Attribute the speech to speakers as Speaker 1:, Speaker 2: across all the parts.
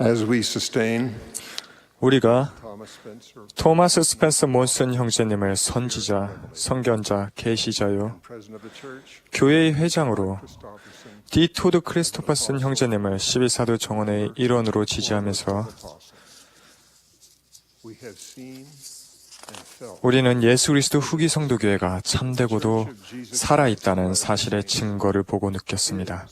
Speaker 1: As we sustain
Speaker 2: 우리가 토마스 스펜서 몬슨 형제님을 선지자, 선견자, 계시자요, 교회의 회장으로 디 토드 크리스토퍼슨 형제님을 12사도 정원의 일원으로 지지하면서 우리는 예수 그리스도 후기 성도교회가 참되고도 살아있다는 사실의 증거를 보고 느꼈습니다.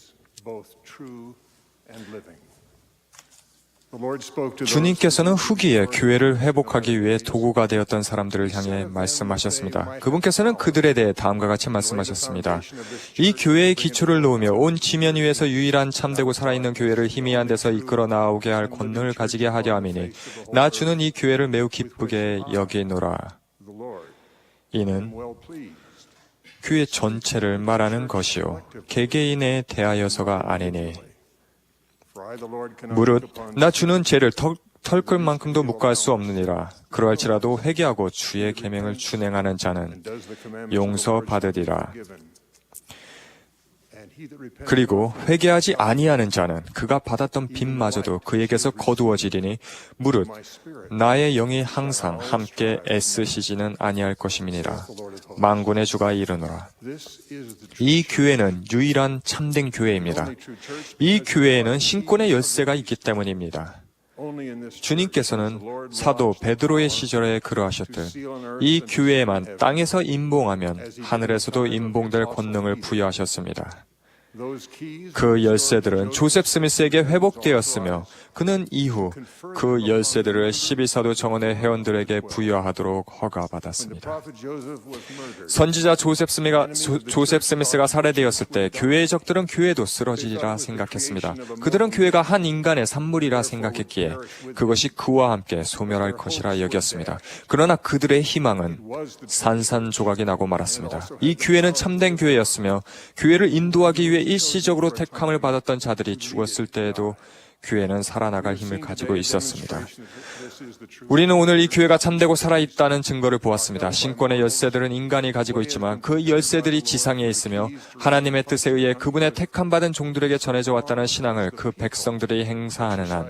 Speaker 2: 주님께서는 후기에 교회를 회복하기 위해 도구가 되었던 사람들을 향해 말씀하셨습니다. 그분께서는 그들에 대해 다음과 같이 말씀하셨습니다. 이 교회의 기초를 놓으며 온 지면 위에서 유일한 참되고 살아있는 교회를 희미한 데서 이끌어 나오게 할 권능을 가지게 하려 함이니 나 주는 이 교회를 매우 기쁘게 여기노라. 이는. 교회 전체를 말하는 것이요 개개인에 대하여서가 아니니 무릇 나 주는 죄를 털, 털끌만큼도 묵과할 수 없느니라. 그러할지라도 회개하고 주의 계명을 준행하는 자는
Speaker 1: and does the commandments of the
Speaker 2: 용서
Speaker 1: Lord
Speaker 2: 받으리라 그리고 회개하지 아니하는 자는 그가 받았던 빚마저도 그에게서 거두어지리니 무릇 나의 영이 항상 함께 애쓰시지는 아니할 것임이니라. 만군의 주가 이르노라 이 교회는 유일한 참된 교회입니다. 이 교회에는 신권의 열쇠가 있기 때문입니다 주님께서는 사도 베드로의 시절에 그러하셨듯 이 교회에만. 땅에서 임봉하면 하늘에서도 임봉될 권능을 부여하셨습니다. 그 열쇠들은 조셉 스미스에게 회복되었으며 그는 이후 그 열쇠들을 12사도 정원의 회원들에게 부여하도록 허가받았습니다. 선지자 조셉 스미가, 조, 조셉 스미스가 살해되었을 때 교회의 적들은 교회도 쓰러지리라 생각했습니다. 그들은 교회가 한 인간의 산물이라 생각했기에 그것이 그와 함께 소멸할 것이라 여겼습니다. 그러나 그들의 희망은 산산조각이 나고 말았습니다. 이 교회는 참된 교회였으며 교회를 인도하기 위해 일시적으로 택함을 받았던 자들이 죽었을 때에도 교회는 살아나갈 힘을 가지고 있었습니다. 우리는 오늘 이 교회가 참되고 살아있다는 증거를 보았습니다. 신권의 열쇠들은 인간이 가지고 있지만 그 열쇠들이 지상에 있으며 하나님의 뜻에 의해 그분의 택함받은 종들에게 전해져 왔다는 신앙을 그 백성들이 행사하는 한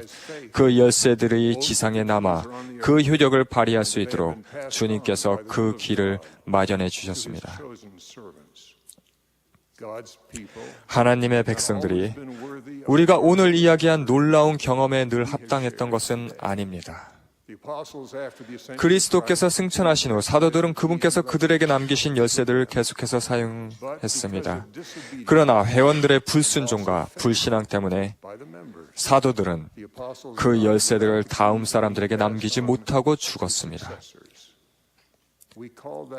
Speaker 2: 그 열쇠들이 지상에 남아 그 효력을 발휘할 수 있도록 주님께서 그 길을 마련해 주셨습니다. 하나님의 백성들이 우리가 오늘 이야기한 놀라운 경험에 늘 합당했던 것은 아닙니다. 그리스도께서 승천하신 후 사도들은 그분께서 그들에게 남기신 열쇠들을 계속해서 사용했습니다. 그러나 회원들의 불순종과 불신앙 때문에. 사도들은 그 열쇠들을 다음 사람들에게 남기지 못하고 죽었습니다.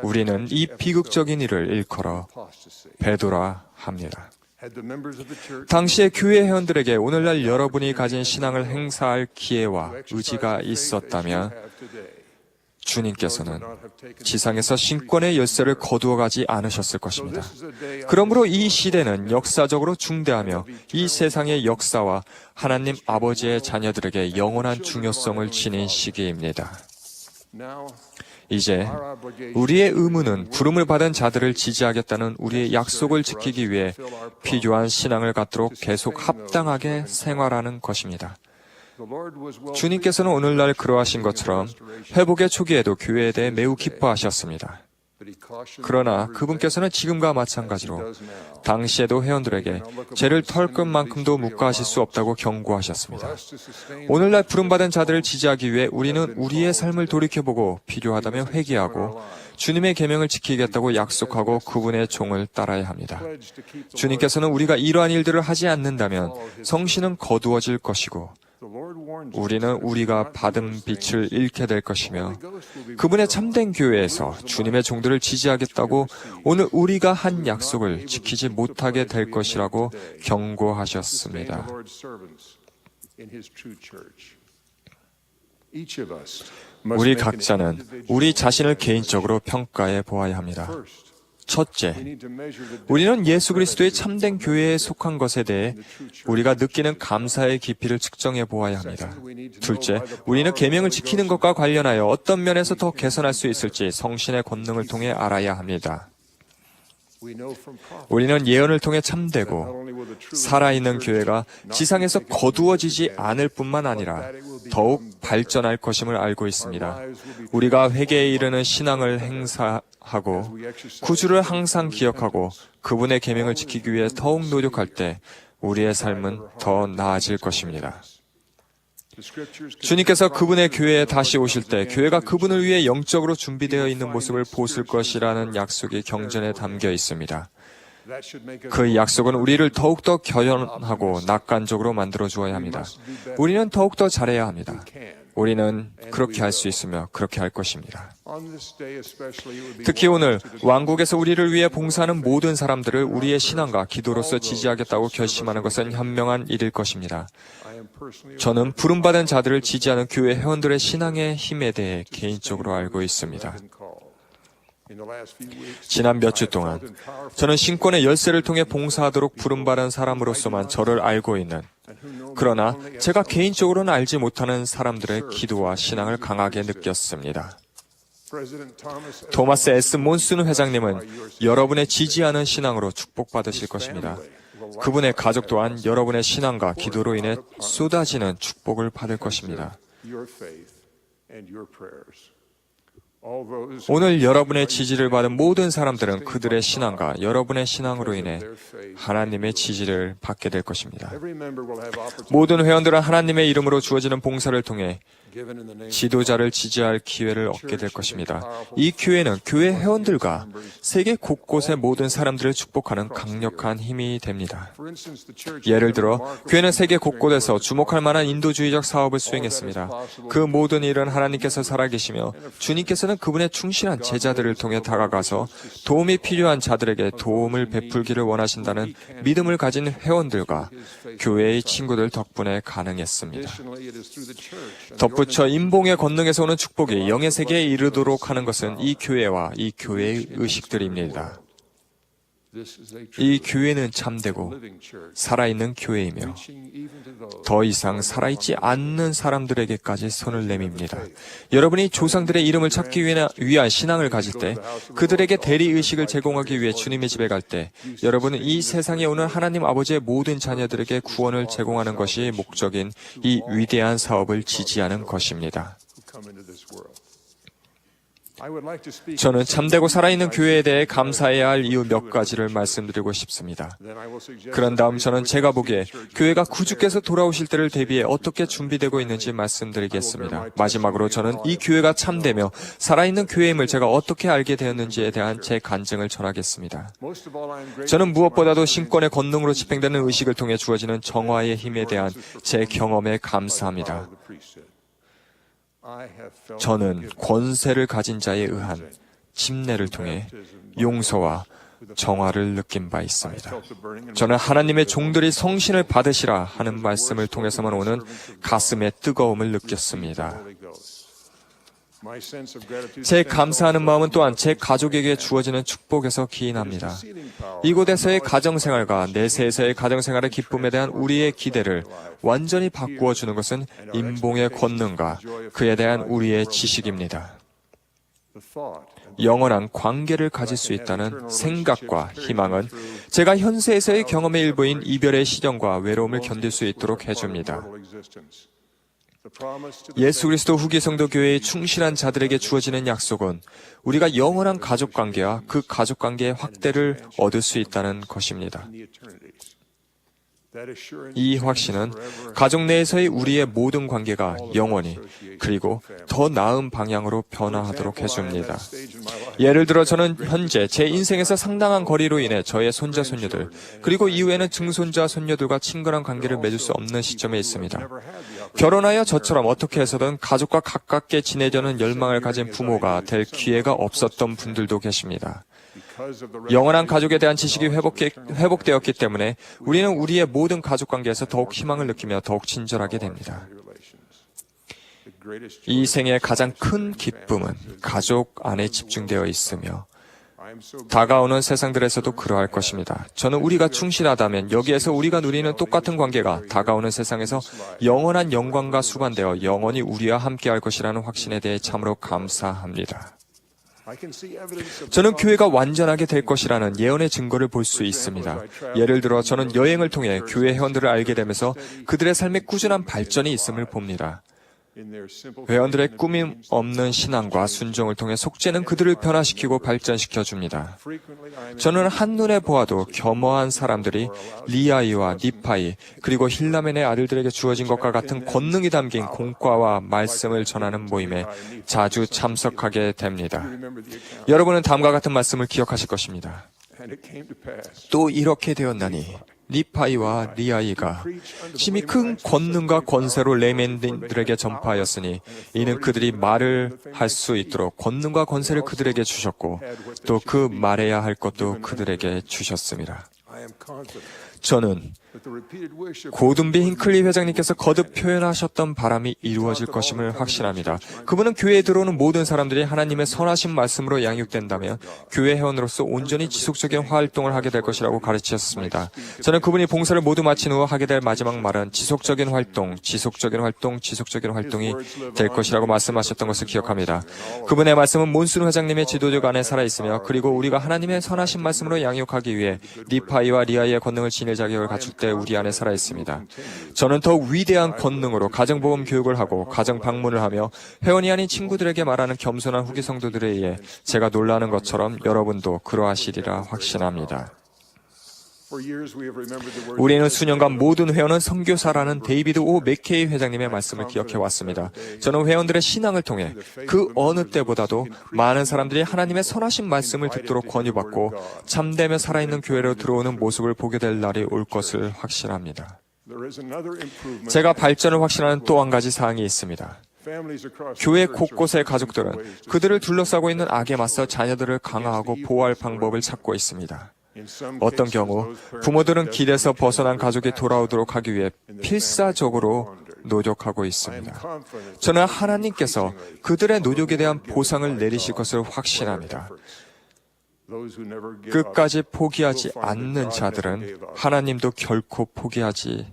Speaker 2: 우리는 이 비극적인 일을 일컬어. 배도라 합니다. 당시의 교회 회원들에게 오늘날 여러분이 가진 신앙을 행사할 기회와 의지가 있었다면 주님께서는 지상에서 신권의 열쇠를 거두어 가지 않으셨을 것입니다. 그러므로 이 시대는 역사적으로 중대하며 이 세상의 역사와 하나님 아버지의 자녀들에게 영원한 중요성을 지닌 시기입니다. 이제 우리의 의무는 부름을 받은 자들을 지지하겠다는 우리의 약속을 지키기 위해 필요한 신앙을 갖도록 계속 합당하게 생활하는 것입니다. 주님께서는 오늘날 그러하신 것처럼 회복의 초기에도 교회에 대해 매우 기뻐하셨습니다. 그러나 그분께서는 지금과 마찬가지로 당시에도 회원들에게 죄를 털 것만큼도 묵과하실 수 없다고 경고하셨습니다. 오늘날 부름받은 자들을 지지하기 위해 우리는 우리의 삶을 돌이켜보고 필요하다면 회개하고 주님의 계명을 지키겠다고 약속하고 그분의 종을 따라야 합니다. 주님께서는 우리가 이러한 일들을 하지 않는다면 성신은 거두어질 것이고 우리는 우리가 받은 빛을 잃게 될 것이며 그분의 참된 교회에서 주님의 종들을 지지하겠다고 오늘 우리가 한 약속을 지키지 못하게 될 것이라고 경고하셨습니다. 우리 각자는 우리 자신을 개인적으로 평가해 보아야 합니다. 첫째, 우리는 예수 그리스도의 참된 교회에 속한 것에 대해 우리가 느끼는 감사의 깊이를 측정해 보아야 합니다. 둘째, 우리는 계명을 지키는 것과 관련하여 어떤 면에서 더 개선할 수 있을지 성신의 권능을 통해 알아야 합니다. 우리는 예언을 통해 참되고 살아있는 교회가 지상에서 거두어지지 않을 뿐만 아니라 더욱. 발전할 것임을 알고 있습니다. 우리가 회개에 이르는 신앙을 행사 하고 구주를 항상 기억하고. 그분의 계명을 지키기 위해 더욱 노력할 때 우리의 삶은 더 나아질 것입니다. 주님께서 그분의 교회에 다시 오실 때 교회가 그분을 위해 영적으로 준비되어 있는 모습을 보실 것이라는 약속이 경전에 담겨 있습니다. 그 약속은 우리를 더욱더 결연하고 낙관적으로 만들어 주어야 합니다. 우리는 더욱더 잘해야 합니다. 우리는 그렇게 할 수 있으며 그렇게 할 것입니다. 특히 오늘 왕국에서 우리를 위해 봉사하는 모든 사람들을 우리의 신앙과 기도로서 지지하겠다고 결심하는 것은 현명한 일일 것입니다. 저는 부름받은 자들을 지지하는 교회 회원들의 신앙의 힘에 대해 개인적으로 알고 있습니다. 지난 몇 주 동안 저는 신권의 열쇠를 통해 봉사하도록 부름받은 사람으로서만 저를 알고 있는 그러나 제가 개인적으로는 알지 못하는 사람들의 기도와 신앙을 강하게 느꼈습니다. 토마스 S. 몬슨 회장님은. 여러분의 지지하는 신앙으로 축복받으실 것입니다. 그분의 가족 또한 여러분의 신앙과 기도로 인해 쏟아지는 축복을 받을 것입니다. 오늘 여러분의 지지를 받은 모든 사람들은 그들의 신앙과 여러분의 신앙으로 인해 하나님의 지지를 받게 될 것입니다. 모든 회원들은 하나님의 이름으로 주어지는 봉사를 통해 지도자를 지지할 기회를 얻게 될 것입니다. 이 교회는 교회 회원들과 세계 곳곳의 모든 사람들을 축복하는 강력한 힘이 됩니다. 예를 들어 교회는 세계 곳곳에서 주목할 만한 인도주의적 사업을 수행했습니다. 그 모든 일은 하나님께서 살아계시며 주님께서는 그분의 충실한 제자들을 통해 다가가서 도움이 필요한 자들에게 도움을 베풀기를 원하신다는 믿음을 가진 회원들과 교회의 친구들 덕분에 가능했습니다.
Speaker 1: Is
Speaker 2: 덧붙여 인봉의 권능에서 오는 축복이 영의 세계에 이르도록 하는 것은 이 교회와 이 교회의 의식들입니다. 이 교회는 참되고 살아있는 교회이며 더 이상 살아있지 않는 사람들에게까지 손을 내밉니다. 여러분이 조상들의 이름을 찾기 위한 신앙을 가질 때, 그들에게 대리 의식을 제공하기 위해 주님의 집에 갈 때, 여러분은 이 세상에 오는 하나님 아버지의 모든 자녀들에게 구원을 제공하는 것이 목적인 이 위대한 사업을 지지하는 것입니다. 저는 참되고 살아있는 교회에 대해 감사해야 할 이유 몇 가지를. 말씀드리고 싶습니다. 그런 다음 저는 제가 보기에 교회가 구주께서 돌아오실 때를 대비해 어떻게 준비되고 있는지 말씀드리겠습니다. 마지막으로 저는 이 교회가 참되며 살아있는 교회임을 제가 어떻게 알게 되었는지에 대한 제 간증을 전하겠습니다. 저는 무엇보다도 신권의 권능으로 집행되는 의식을 통해 주어지는 정화의 힘에 대한 제 경험에 감사합니다. 저는 권세를 가진 자에 의한 침례를 통해 용서와 정화를 느낀 바 있습니다. 저는 하나님의 종들이 성신을 받으시라 하는 말씀을 통해서만 오는 가슴의 뜨거움을 느꼈습니다. 제 감사하는 마음은 또한 제 가족에게 주어지는 축복에서 기인합니다. 이곳에서의 가정생활과 내세에서의 가정생활의 기쁨에 대한 우리의 기대를 완전히 바꾸어 주는 것은 인봉의 권능과 그에 대한 우리의 지식입니다. 영원한 관계를 가질 수 있다는 생각과 희망은 제가 현세에서의 경험의 일부인 이별의 시련과 외로움을 견딜 수 있도록 해줍니다. 예수 그리스도 후기 성도 교회의 충실한 자들에게 주어지는 약속은 우리가 영원한 가족 관계와 그 가족 관계의 확대를 얻을 수 있다는 것입니다. 이 확신은 가족 내에서의 우리의 모든 관계가 영원히 그리고 더 나은 방향으로 변화하도록 해줍니다. 예를 들어 저는 현재 제 인생에서 상당한 거리로 인해 저의 손자 손녀들 그리고 이후에는 증손자 손녀들과 친근한 관계를 맺을 수 없는 시점에 있습니다. 결혼하여 저처럼 어떻게 해서든 가족과 가깝게 지내려는 열망을 가진 부모가 될 기회가 없었던 분들도 계십니다. 영원한 가족에 대한 지식이 회복되었기 때문에 우리는 우리의 모든 가족 관계에서 더욱 희망을 느끼며 더욱 친절하게 됩니다. 이 생의 가장 큰 기쁨은 가족 안에 집중되어 있으며 다가오는 세상들에서도 그러할 것입니다. 저는 우리가 충실하다면 여기에서 우리가 누리는 똑같은 관계가 다가오는 세상에서 영원한 영광과 수반되어 영원히 우리와 함께할 것이라는 확신에 대해 참으로 감사합니다. 저는 교회가 완전하게 될 것이라는 예언의 증거를 볼 수 있습니다. 예를 들어 저는 여행을 통해 교회 회원들을 알게 되면서 그들의 삶에 꾸준한 발전이 있음을 봅니다. 회원들의 꾸밈 없는 신앙과 순종을 통해 속죄는 그들을 변화시키고 발전시켜 줍니다. 저는 한눈에 보아도 겸허한 사람들이 리아이와 니파이 그리고 힐라멘의 아들들에게 주어진 것과 같은 권능이 담긴 공과와 말씀을 전하는 모임에 자주 참석하게 됩니다. 여러분은 다음과 같은 말씀을 기억하실 것입니다. 또 이렇게 되었나니 니파이와 리아이가 심히 큰 권능과 권세로 레멘들에게 전파하였으니 이는 그들이 말을 할 수 있도록 권능과 권세를 그들에게 주셨고 또 그 말해야 할 것도 그들에게 주셨습니다. 저는 고든비 힌클리 회장님께서 거듭 표현하셨던 바람이 이루어질 것임을 확신합니다. 그분은 교회에 들어오는 모든 사람들이 하나님의 선하신 말씀으로 양육된다면 교회 회원으로서 온전히 지속적인 활동을 하게 될 것이라고 가르치셨습니다. 저는 그분이 봉사를 모두 마친 후 하게 될 마지막 말은 지속적인 활동, 지속적인 활동, 지속적인 활동이 될 것이라고 말씀하셨던 것을 기억합니다. 그분의 말씀은 몬순 회장님의 지도적 안에 살아있으며 그리고 우리가 하나님의 선하신 말씀으로 양육하기 위해 니파이와 리아이의 권능을 지닐 자격을 갖출 때 우리 안에 살아 있습니다. 저는 더욱 위대한 권능으로 가정보험 교육을 하고 가정 방문을 하며 회원이 아닌 친구들에게 말하는 겸손한 후기 성도들에 의해 제가 놀라는 것처럼 여러분도 그러하시리라 확신합니다. 우리는 수년간 모든 회원은 선교사라는 데이비드 오 맥케이 회장님의 말씀을 기억해 왔습니다. 저는 회원들의 신앙을 통해 그 어느 때보다도 많은 사람들이 하나님의 선하신 말씀을 듣도록 권유받고 참되며 살아있는 교회로 들어오는 모습을 보게 될 날이 올 것을 확신합니다. 제가 발전을 확신하는 또 한 가지 사항이 있습니다. 교회 곳곳의 가족들은 그들을 둘러싸고 있는 악에 맞서 자녀들을 강화하고 보호할 방법을 찾고 있습니다. 어떤 경우 부모들은 길에서 벗어난 가족이 돌아오도록 하기 위해 필사적으로 노력하고 있습니다. 저는 하나님께서 그들의 노력에 대한 보상을 내리실 것을 확신합니다. 끝까지 포기하지 않는 자들은 하나님도 결코 포기하지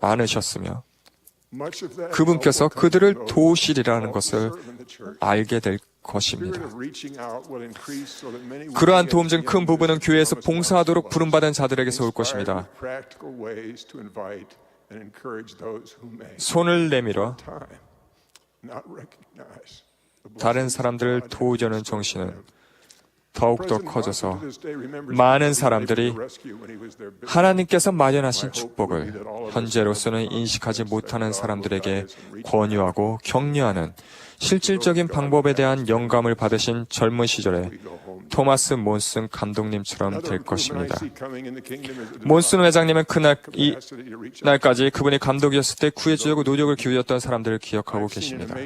Speaker 2: 않으셨으며 그분께서 그들을 도우시리라는 것을 알게 될 것입니다. 그러한 도움 중 큰 부분은 교회에서 봉사하도록 부름받은 자들에게서 올 것입니다. 손을 내밀어 다른 사람들을 도우려는 정신은 더욱더 커져서 많은 사람들이 하나님께서 마련하신 축복을 현재로서는 인식하지 못하는 사람들에게 권유하고 격려하는 실질적인 방법에 대한 영감을 받으신 젊은 시절에 토마스 몬슨 감독님처럼 될 것입니다. 몬슨 회장님은 그날 이 날까지 그분이 감독이었을 때 구해주려고 노력을 기울였던 사람들을 기억하고 계십니다.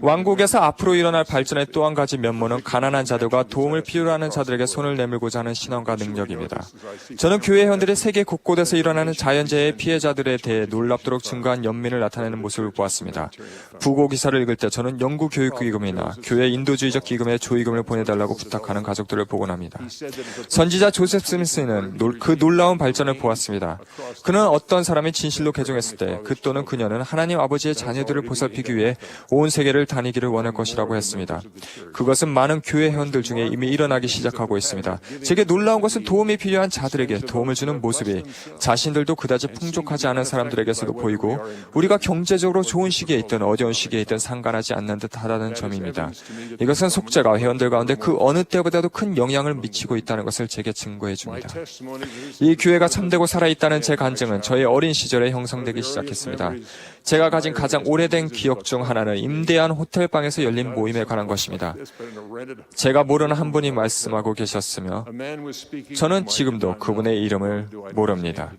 Speaker 2: 왕국에서 앞으로 일어날 발전의 또 한 가지 면모는 가난한 자들과 도움을 필요로 하는 자들에게 손을 내밀고자 하는 신앙과 능력입니다. 저는 교회 회원들이 세계 곳곳에서 일어나는 자연재해 피해자들에 대해 놀랍도록 증가한 연민을 나타내는 모습을 보았습니다. 부고 기사를 읽을 때 저는 영구 교육 기금이나 교회 인도주의적 기금에 조의금을 보내달라고 부탁하는 가족들을 보곤 합니다. 선지자 조셉 스미스는 놀- 그 놀라운 발전을 보았습니다. 그는 어떤 사람이 진실로 개종했을 때 그 또는 그녀는 하나님 아버지의 자녀들을 보살피기 위해 온 세계를 다니기를 원할 것이라고 했습니다. 그것은 많은 교회 회원들 중에 이미 일어나기 시작하고 있습니다. 제게 놀라운 것은 도움이 필요한 자들에게 도움을 주는 모습이 자신들도 그다지 풍족하지 않은 사람들에게서도 보이고 우리가 경제적으로 좋은 시기에 있든 어려운 시기에 있든 상관하지 않는 듯 하다는 점입니다. 이것은 속죄가 회원들 가운데 그 어느 때보다도 큰 영향을 미치고 있다는 것을 제게 증거해 줍니다. 이 교회가 참되고 살아있다는 제 간증은 저의 어린 시절에 형성되기 시작했습니다. 제가 가진 가장 오래된 기억 중 하나는 임대한 호텔방에서 열린 모임에 관한 것입니다. 제가 모르는 한 분이 말씀하고 계셨으며 저는 지금도 그분의 이름을 모릅니다.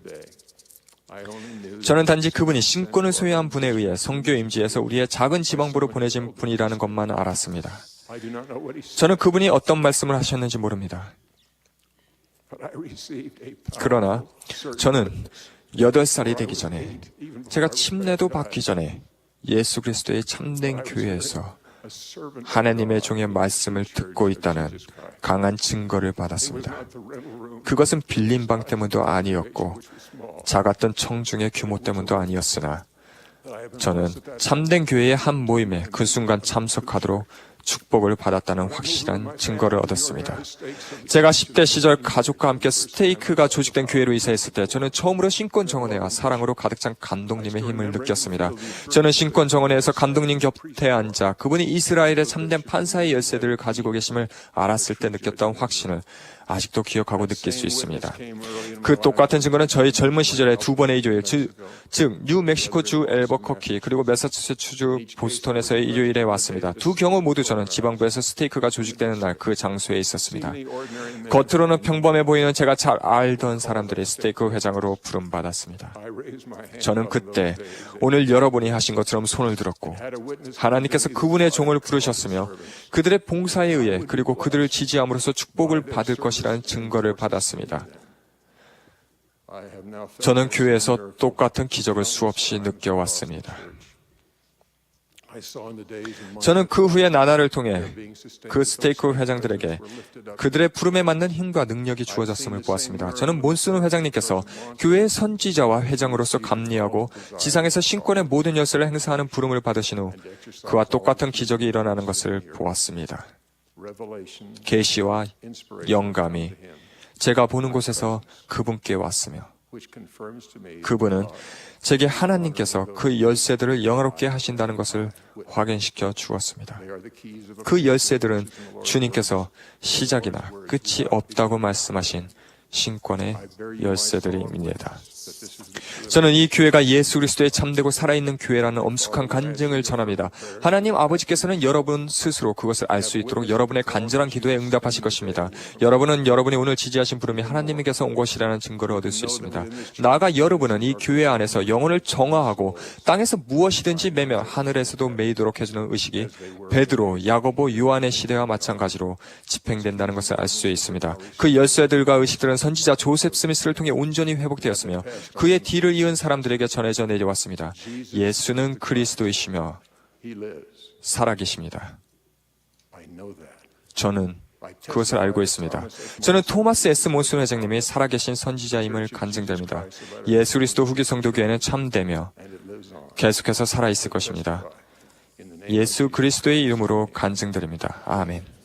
Speaker 2: 저는 단지 그분이 신권을 소유한 분에 의해 성교 임지에서 우리의 작은 지방부로 보내진 분이라는 것만 알았습니다. 저는 그분이 어떤 말씀을 하셨는지 모릅니다. 그러나 저는 8살이 되기 전에 제가 침례도 받기 전에 예수 그리스도의 참된 교회에서 하나님의 종의 말씀을 듣고 있다는 강한 증거를 받았습니다. 그것은 빌린 방 때문도 아니었고 작았던 청중의 규모 때문도 아니었으나 저는 참된 교회의 한 모임에 그 순간 참석하도록 축복을 받았다는 확실한 증거를 얻었습니다. 제가 10대 시절 가족과 함께 스테이크가 조직된 교회로 이사했을 때 저는 처음으로 신권 정원회와 사랑으로 가득 찬 감독님의 힘을 느꼈습니다. 저는 신권 정원회에서 감독님 곁에 앉아 그분이 이스라엘의 참된 판사의 열쇠들을 가지고 계심을 알았을 때 느꼈던 확신을 아직도 기억하고 느낄 수 있습니다. 그 똑같은 증거는 저희 젊은 시절의 두 번의 이주일, 즉, 즉 뉴멕시코 주 엘버커키 그리고 매사추세츠 주 보스턴에서의 이주일에 왔습니다. 두 경우 모두 저는 지방부에서 스테이크가 조직되는 날 그 장소에 있었습니다. 겉으로는 평범해 보이는 제가 잘 알던 사람들이 스테이크 회장으로 부름받았습니다. 저는 그때 오늘 여러분이 하신 것처럼 손을 들었고 하나님께서 그분의 종을 부르셨으며 그들의 봉사에 의해 그리고 그들을 지지함으로써 축복을 받을 것이 라는 증거를 받았습니다. 저는 교회에서 똑같은 기적을 수없이 느껴왔습니다. 저는 그 후에 나날을 통해 그 스테이크 회장들에게 그들의 부름에 맞는 힘과 능력이 주어졌음을 보았습니다. 저는 몬스노 회장님께서 교회의 선지자와 회장으로서 감리하고 지상에서 신권의 모든 열쇠를 행사하는 부름을 받으신 후 그와 똑같은 기적이 일어나는 것을 보았습니다. 계시와 영감이 제가 보는 곳에서 그분께 왔으며 그분은 제게 하나님께서 그 열쇠들을 영화롭게 하신다는 것을 확인시켜 주었습니다. 그 열쇠들은 주님께서 시작이나 끝이 없다고 말씀하신 신권의 열쇠들입니다. 저는 이 교회가 예수 그리스도의 참되고 살아있는 교회라는 엄숙한 간증을 전합니다. 하나님 아버지께서는 여러분 스스로 그것을 알 수 있도록 여러분의 간절한 기도에 응답하실 것입니다. 여러분은 여러분이 오늘 지지하신 부름이 하나님에게서 온 것이라는 증거를 얻을 수 있습니다. 나아가 여러분은 이 교회 안에서 영혼을 정화하고 땅에서 무엇이든지 매며 하늘에서도 매이도록 해주는 의식이 베드로, 야고보, 요한의 시대와 마찬가지로 집행된다는 것을 알 수 있습니다. 그 열쇠들과 의식들은 선지자 조셉 스미스를 통해 온전히 회복되었으며 그의 뒤를 이은 사람들에게 전해져 내려왔습니다. 예수는 그리스도이시며 살아계십니다. 저는 그것을 알고 있습니다. 저는 토마스 S. 몬슨 회장님이 살아계신 선지자임을 간증됩니다. 예수 그리스도 후기 성도 교회는 참되며 계속해서 살아있을 것입니다. 예수 그리스도의 이름으로 간증드립니다. 아멘.